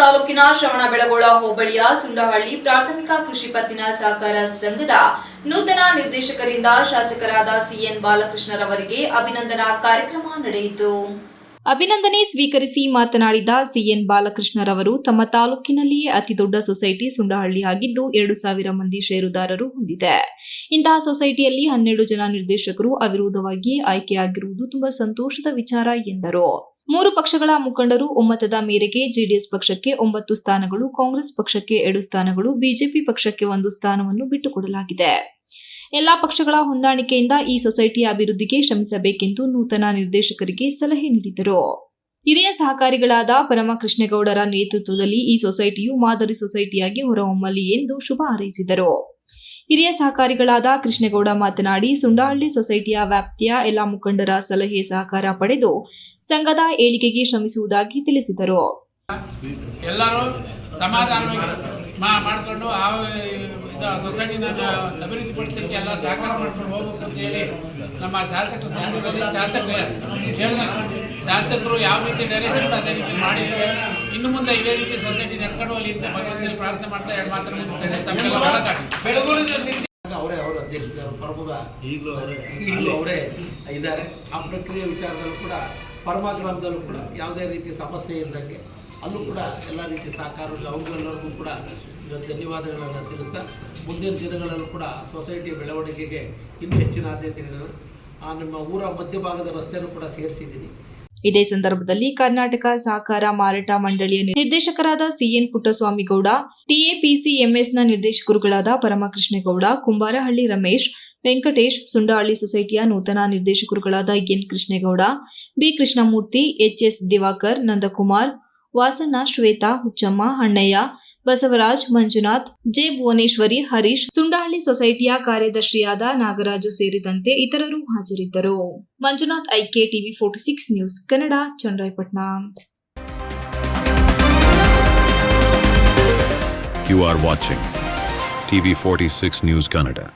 ತಾಲೂಕಿನ ಶ್ರವಣಬೆಳಗೊಳ ಹೋಬಳಿಯ ಸುಂಡಹಳ್ಳಿ ಪ್ರಾಥಮಿಕ ಕೃಷಿ ಪತ್ತಿನ ಸಹಕಾರ ಸಂಘದ ನೂತನ ನಿರ್ದೇಶಕರಿಂದ ಶಾಸಕರಾದ ಸಿಎನ್ ಬಾಲಕೃಷ್ಣರವರಿಗೆ ಅಭಿನಂದನಾ ಕಾರ್ಯಕ್ರಮ ನಡೆಯಿತು. ಅಭಿನಂದನೆ ಸ್ವೀಕರಿಸಿ ಮಾತನಾಡಿದ ಸಿಎನ್ ಬಾಲಕೃಷ್ಣರವರು ತಮ್ಮ ತಾಲೂಕಿನಲ್ಲಿಯೇ ಅತಿದೊಡ್ಡ ಸೊಸೈಟಿ ಸುಂಡಹಳ್ಳಿ ಆಗಿದ್ದು ಎರಡು ಸಾವಿರ ಮಂದಿ ಷೇರುದಾರರು ಹೊಂದಿದೆ. ಇಂತಹ ಸೊಸೈಟಿಯಲ್ಲಿ ಹನ್ನೆರಡು ಜನ ನಿರ್ದೇಶಕರು ಅವಿರೋಧವಾಗಿ ಆಯ್ಕೆಯಾಗಿರುವುದು ತುಂಬಾ ಸಂತೋಷದ ವಿಚಾರ ಎಂದರು. ಮೂರು ಪಕ್ಷಗಳ ಮುಖಂಡರು ಒಮ್ಮತದ ಮೇರೆಗೆ ಜೆಡಿಎಸ್ ಪಕ್ಷಕ್ಕೆ ಒಂಬತ್ತು ಸ್ಥಾನಗಳು, ಕಾಂಗ್ರೆಸ್ ಪಕ್ಷಕ್ಕೆ ಎರಡು ಸ್ಥಾನಗಳು, ಬಿಜೆಪಿ ಪಕ್ಷಕ್ಕೆ ಒಂದು ಸ್ಥಾನವನ್ನು ಬಿಟ್ಟುಕೊಡಲಾಗಿದೆ. ಎಲ್ಲಾ ಪಕ್ಷಗಳ ಹೊಂದಾಣಿಕೆಯಿಂದ ಈ ಸೊಸೈಟಿಯ ಅಭಿವೃದ್ಧಿಗೆ ಶ್ರಮಿಸಬೇಕೆಂದು ನೂತನ ನಿರ್ದೇಶಕರಿಗೆ ಸಲಹೆ ನೀಡಿದರು. ಹಿರಿಯ ಸಹಕಾರಿಗಳಾದ ಪರಮ ಕೃಷ್ಣೇಗೌಡರ ನೇತೃತ್ವದಲ್ಲಿ ಈ ಸೊಸೈಟಿಯು ಮಾದರಿ ಸೊಸೈಟಿಯಾಗಿ ಹೊರಹೊಮ್ಮಲಿ ಎಂದು ಶುಭ ಹಾರೈಸಿದರು. ಹಿರಿಯ ಸಹಕಾರಿಗಳಾದ ಕೃಷ್ಣೇಗೌಡ ಮಾತನಾಡಿ, ಸುಂಡಹಳ್ಳಿ ಸೊಸೈಟಿಯ ವ್ಯಾಪ್ತಿಯ ಎಲ್ಲ ಮುಖಂಡರ ಸಲಹೆ ಸಹಕಾರ ಪಡೆದು ಸಂಘದ ಏಳಿಗೆಗೆ ಶ್ರಮಿಸುವುದಾಗಿ ತಿಳಿಸಿದರು. ಎಲ್ಲರೂ ಆ ಎಲ್ಲ ಸಹಕಾರ ಅಂತ ಹೇಳಿ ನಮ್ಮ ಶಾಸಕ ಶಾಸಕರು ಯಾವ ರೀತಿ ಡೈರೆಕ್ಷನ್ ಅದೇ ರೀತಿ ಮಾಡಿದ್ದೇವೆ ಇನ್ನು ಮುಂದೆ ಇದೇ ರೀತಿ ಸೊಸೈಟಿ ನಡ್ಕೊಂಡು ಹೋಗಲಿ ಅಂತ ಭಗವಂತನಲ್ಲಿ ಪ್ರಾರ್ಥನೆ ಮಾಡ್ತಾ ಎರಡು ಮಾತ್ರ ಮುಗಿಸ್ತೇನೆ. ತಮಗೆಲ್ಲ ಬೆಳಗುಳಿದಲ್ಲಿ ಅವರೇ ಅವರು ಅಧ್ಯಕ್ಷರು ಪರಮದ ಈಗಲೂ ಅವರೇ. ಈಗಲೂ ಅವರೇ ಇದ್ದಾರೆ. ಆ ಪ್ರಕ್ರಿಯೆ ವಿಚಾರದಲ್ಲೂ ಕೂಡ ಪರಮ ಗ್ರಾಮದಲ್ಲೂ ಕೂಡ ಯಾವುದೇ ರೀತಿ ಸಮಸ್ಯೆ ಇಲ್ಲದಂಗೆ ಅಲ್ಲೂ ಕೂಡ ಎಲ್ಲ ರೀತಿ ಸಹಕಾರ ಅವ್ರಿಗೆಲ್ಲರಿಗೂ ಕೂಡ ಇವತ್ತು ಧನ್ಯವಾದಗಳನ್ನು ತಿಳಿಸ್ತಾ ಮುಂದಿನ ದಿನಗಳಲ್ಲೂ ಕೂಡ ಸೊಸೈಟಿ ಬೆಳವಣಿಗೆಗೆ ಇನ್ನೂ ಹೆಚ್ಚಿನ ಆದ್ಯತೆ ನೀಡಿದರು ಆ ನಿಮ್ಮ ಊರ ಮಧ್ಯಭಾಗದ ರಸ್ತೆಯನ್ನು ಕೂಡ ಸೇರಿಸಿದ್ದೀನಿ. ಇದೇ ಸಂದರ್ಭದಲ್ಲಿ ಕರ್ನಾಟಕ ಸಹಕಾರ ಮಾರಾಟ ಮಂಡಳಿಯ ನಿರ್ದೇಶಕರಾದ ಸಿಎನ್ ಪುಟ್ಟಸ್ವಾಮಿಗೌಡ ಟಿಎಪಿಸಿಎಂಎಸ್ನ ನಿರ್ದೇಶಕರುಗಳಾದ ಪರಮಕೃಷ್ಣೇಗೌಡ, ಕುಂಬಾರಹಳ್ಳಿ ರಮೇಶ್, ವೆಂಕಟೇಶ್, ಸುಂಡಹಳ್ಳಿ ಸೊಸೈಟಿಯ ನೂತನ ನಿರ್ದೇಶಕರುಗಳಾದ N Krishnegowda, B Krishnamurthy HS Diwakar, Nandakumar Vasanna Shweta Huchchamma, Annayya Basavaraj, Manjunath, J. Bhuvaneshwari, Harish, Sundahalli ಸೊಸೈಟಿಯ ಕಾರ್ಯದರ್ಶಿಯಾದ ನಾಗರಾಜು ಸೇರಿದಂತೆ ಇತರರು ಹಾಜರಿದ್ದರು. Manjunath IK TV forty six news, Kannada, Channarayapatna. You are watching TV46 News Kannada.